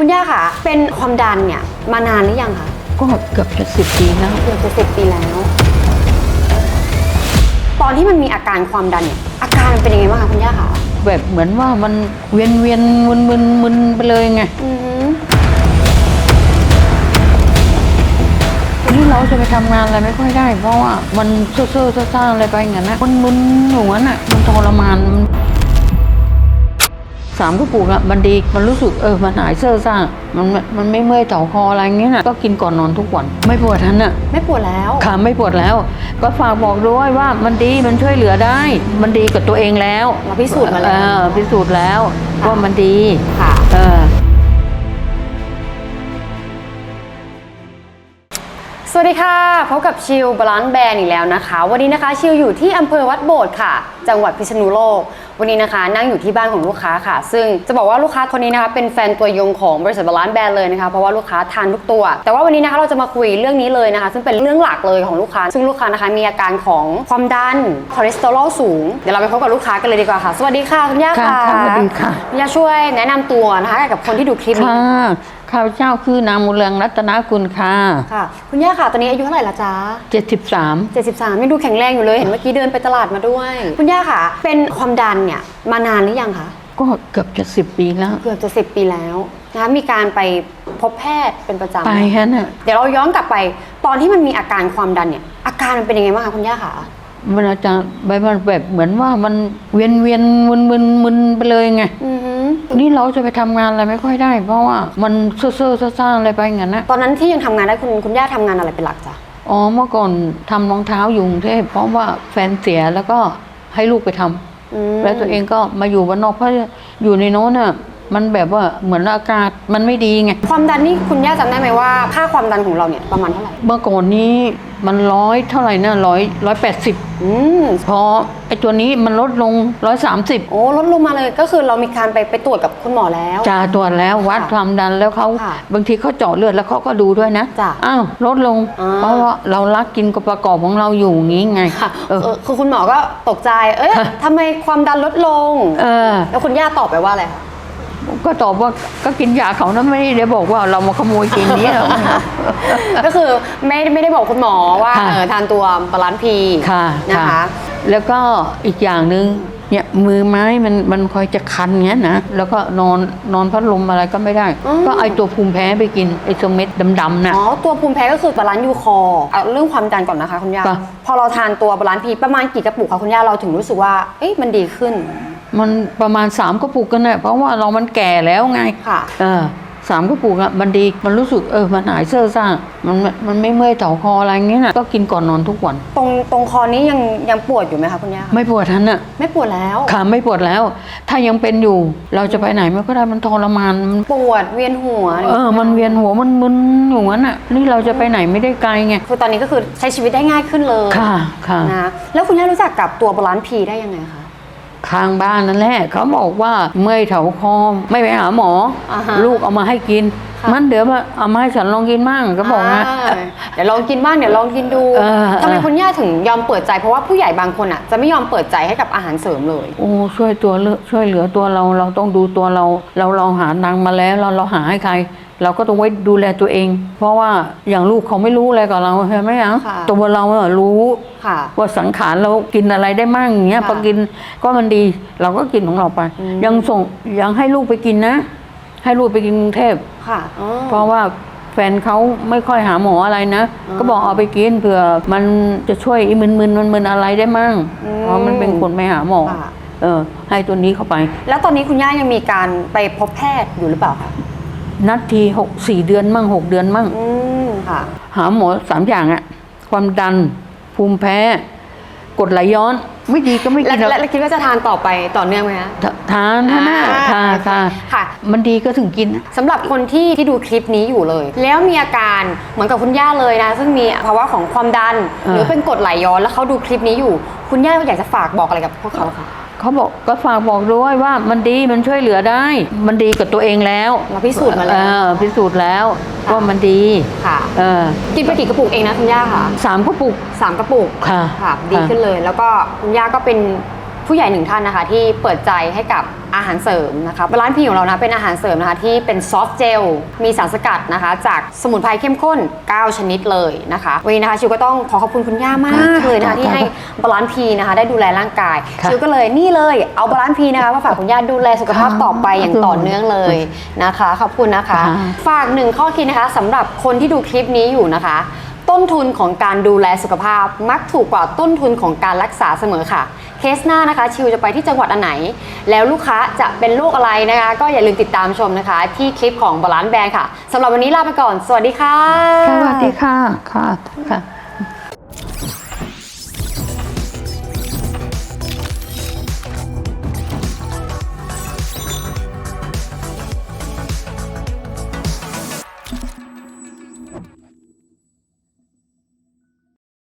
คุณย่าคะเป็นความดันเนี่ยมานานหรือยังคะ ก็เกือบจะสิบปีแล้ว เกือบจะสิบปีแล้ว ตอนที่มันมีอาการความดันเนี่ยอาการมันเป็นยังไงบ้างคะคุณย่าคะแบบเหมือนว่ามันเวียนเวียนมึนมึนมึนไปเลยไงอือหือนี่เราจะไปทำงานอะไรไม่ค่อยได้ เพราะว่ามันเซ่อเซ่อๆซ่าๆอะไรไปอย่างนั้นนะมันมึนหนูน่ะมันทรมานมัน สามกระปุกอะมันดีมันรู้สึกเออมันหายเซ่อซ่ามันมันไม่เมื่อยเต่าคออะไรเงี้ยน่ะก็กินก่อนนอนทุกวัน ไม่ปวดทันอะไม่ปวดแล้วขาไม่ปวดแล้ว ก็ฝากบอกด้วยว่ามันดีมันช่วยเหลือได้ มันดีกับตัวเองแล้วเราพิสูจน์มาแล้วเออพิสูจน์แล้วว่ามันดีค่ะ วัสดีค่ะพบกับชิลบาลานซ์แบรนด์อีกแล้วนะคะ วันนี้นะคะชิลอยู่ที่อำเภอวัดโบสถ์ค่ะ จังหวัดพิษณุโลก วันนี้นะคะ นั่งอยู่ที่บ้านของลูกค้าค่ะ ซึ่งจะบอกว่าลูกค้าคนนี้นะคะเป็นแฟนตัวยงของบริษัทบาลานซ์แบรนด์เลยนะคะเพราะว่าลูกค้าทานทุกตัว แต่ว่าวันนี้นะคะเราจะมาคุยเรื่องนี้เลยนะคะ ซึ่งเป็นเรื่องหลักเลยของลูกค้า ซึ่งลูกค้านะคะมีอาการของความดันคอเลสเตอรอลสูงเดี๋ยวเราไปพบกับลูกค้ากันเลยดีกว่าค่ะ สวัสดีค่ะคุณย่าค่ะค่ะค่ะสวัสดีค่ะณย่าช่วยแนะนำตัวนะคะให้กับคนที่ดูคลิปนี้ค่ะ ข้าพเจ้าคือนางมุเรืองรัตนกุลค่ะค่ะ คุณย่าค่ะตอนนี้อายุเท่าไหร่ละจ๊ะ73 73ยังดูแข็งแรงอยู่เลยเห็นเมื่อกี้เดินไปตลาดมาด้วย คุณย่าค่ะ เป็นความดันเนี่ยมานานหรือยังคะก็เกือบจะสิบปีแล้ว เกือบจะสิบปีแล้วนะคะมีการไปพบแพทย์เป็นประจำไปฮะน่ะเดี๋ยวเราย้อนกลับไปตอนที่มันมีอาการความดันเนี่ยอาการมันเป็นยังไงบ้างคะคุณย่าคะมันอาจารย์ใบมันแบบเหมือนว่ามันเวียนเวียนมึนมึนมึนไปเลยไงอือหือ นี่เราจะไปทำงานอะไรไม่ค่อยได้ เพราะว่ามันเซ่อเซ่อๆซ่าๆอะไรไปอย่างนั้นนะตอนนั้นที่ยังทำงานได้คุณคุณย่าทำงานอะไรเป็นหลักจ๊ะอ๋อเมื่อก่อนทำรองเท้าอยู่กรุงเทพเพราะว่าแฟนเสียแล้วก็ให้ลูกไปทำอืมแล้วตัวเองก็มาอยู่บ้านนอกเพราะอยู่ในโน้นน่ะ มันแบบว่าเหมือนอากาศมันไม่ดีไง ความดันนี่คุณย่าจำได้ไหมว่าค่าความดันของเราเนี่ยประมาณเท่าไหร่ เมื่อก่อนนี้มันร้อยเท่าไหร่นะร้อยร้อยแปดสิบอืมพอไอ้ตัวนี้มันลดลงร้อยสามสิบโอ้ลดลงมาเลยก็คือเรามีการไปไปตรวจกับคุณหมอแล้ว จ่าตรวจแล้ววัดค่ะความดันแล้วเขาค่ะบางทีเขาเจาะเลือดแล้วเขาก็ดูด้วยนะจ้ะอ้าวลดลง อ่า เพราะว่าเรารักกินกับประกอบของเราอยู่อย่างงี้ไงค่ะเออ เออคือคุณหมอก็ตกใจ เอ๊ะค่ะทำไมความดันลดลงเออ แล้วคุณย่าตอบไปว่าอะไรคะ ก็ตอบว่าก็กินยาเขานะไม่ได้บอกว่าเรามาขโมยกินนี้หรอก ก็คือไม่ไม่ได้บอกคุณหมอว่าค่ะ เออทานตัวบาลานซ์พีค่ะนะคะ แล้วก็อีกอย่างหนึ่งเนี่ยมือไม้มันมันคอยจะคันเงี้ยนะ แล้วก็นอนนอนพัดลมอะไรก็ไม่ได้ก็ไอตัวภูมิแพ้ไปกินไอตัวเม็ดดำๆน่ะ อ๋อตัวภูมิแพ้ก็คือบาลานซ์ยูคอร์เอาเรื่องความดันก่อนนะคะคุณย่าค่ะ พอเราทานตัวบาลานซ์พีประมาณกี่กระปุกคะคุณย่าเราถึงรู้สึกว่าเอ๊ะมันดีขึ้น มันประมาณสามกระปุกกันนะเพราะว่าเรามันแก่แล้วไงค่ะ เออสามกระปุกอะมันดีมันรู้สึกเออมันหายเซ่อซ่ามันมันมันไม่เมื่อยเต่าคออะไรเงี้ยน่ะก็กินก่อนนอนทุกวัน ตรงตรงคอนี้ยังยังปวดอยู่ไหมคะคุณย่าไม่ปวดทันอะไม่ปวดแล้วขาไม่ปวดแล้ว ถ้ายังเป็นอยู่เราจะไปไหนไม่ก็ได้มันทรมานมันปวดเวียนหัวเออมันเวียนหัวมันมึนอยู่งั้นอะนี่เราจะไปไหนไม่ได้ไกลไงคือตอนนี้ก็คือใช้ชีวิตได้ง่ายขึ้นเลยค่ะค่ะนะแล้วคุณย่ารู้จักกับตัวบาลานซ์พีได้ยังไงคะ ข้างบ้านนั่นแหละเขาบอกว่าเมื่อยแถวคอไม่ไปหาหมออ่าฮะ ลูกเอามาให้กินค่ะมันเดี๋ยวมาเอามาให้ฉันลองกินมั่งก็บอกนะาเดี๋ยวลองกินบ้างเดี๋ยวลองกินดูเออทำไมเออคุณย่าถึงยอมเปิดใจเพราะว่าผู้ใหญ่บางคนอะจะไม่ยอมเปิดใจให้กับอาหารเสริมเลย โอ้ช่วยตัวเลือกช่วยเหลือตัวเราเราต้องดูตัวเรา เราเราหาตังค์มาแล้วเราเราหาให้ใคร เราก็ต้องไว้ดูแลตัวเอง เพราะว่าอย่างลูกเขาไม่รู้อะไรกับเราใช่ไหมอะค่ะตัวเราอะรู้ค่ะว่าสังขารเรากินอะไรได้มั่งอย่างเงี้ยค่ะพอกินก็มันดี เราก็กินของเราไป อืม ยังส่งยังให้ลูกไปกินนะ ให้ลูกไปกินกรุงเทพ ค่ะอ๋อ เพราะว่าแฟนเขาไม่ค่อยหาหมออะไรนะ อ๋อก็บอกเอาไปกินเผื่อมันจะช่วยอีมึนมึนมันมึนอะไรได้มั่งอืมเพราะมันเป็นคนไม่หาหมอค่ะ เออ ให้ตัวนี้เข้าไป แล้วตอนนี้คุณย่ายังมีการไปพบแพทย์อยู่หรือเปล่าคะ นัดทีหกสี่เดือนมั่งหกเดือนมั่ง อืมค่ะ หาหมอสามอย่างอะความดันภูมิแพ้กรดไหลย้อน ไม่ดีก็ไม่และกินหรอกและและคิดว่าจะทานต่อไปต่อเนื่องไหมคะทาทานนะนะอ่าค่ะค่ะค่ะ มันดีก็ถึงกินนะ สำหรับคนที่ที่ดูคลิปนี้อยู่เลย แล้วมีอาการเหมือนกับคุณย่าเลยนะ ซึ่งมีภาวะของความดันเออหรือเป็นกรดไหลย้อนแล้วเขาดูคลิปนี้อยู่ คุณย่าอยากจะฝากบอกอะไรกับพวกเขาคะ เขาบอกก็ฝากบอกด้วยว่ามันดีมันช่วยเหลือได้ มันดีกับตัวเองแล้วเราพิสูจน์มาแล้ว เออพิสูจน์แล้วค่ะว่ามันดีค่ะเออกินไปกี่กระปุกเองนะคุณย่าคะสามกระปุกสามกระปุกค่ะค่ะดีค่ะขึ้นเลย แล้วก็คุณย่าก็เป็นผู้ใหญ่หนึ่งท่านนะคะ ที่เปิดใจให้กับ อาหารเสริมนะคะบาลานซ์พีของเรานะเป็นอาหารเสริมนะคะที่เป็นซอฟต์เจลมีสารสกัดนะคะ จากสมุนไพรเข้มข้น 9 ชนิดเลยนะคะวันนี้นะคะชิวก็ต้องขอขอบคุณคุณย่ามากเลยนะคะที่ให้บาลานซ์พีนะคะ ได้ดูแลร่างกายค่ะชิวก็เลยนี่เลยเอาบาลานซ์พีนะคะมาฝากคุณย่าดูแลสุขภาพค่ะต่อไปอย่างต่อเนื่องเลยนะคะขอบคุณนะคะค่ะฝากหนึ่งข้อคิดนะคะสำหรับคนที่ดูคลิปนี้อยู่นะคะ ต้นทุนของการดูแลสุขภาพ มักถูกกว่าต้นทุนของการรักษาเสมอค่ะ เคสหน้านะคะ ชิวจะไปที่จังหวัดอันไหน แล้วลูกค้าจะเป็นโรคอะไรนะคะ ก็อย่าลืมติดตามชมนะคะ ที่คลิปของบาลานซ์แบงค่ะสำหรับวันนี้ลาไปก่อน สวัสดีค่ะ สวัสดีค่ะค่ะค่ะ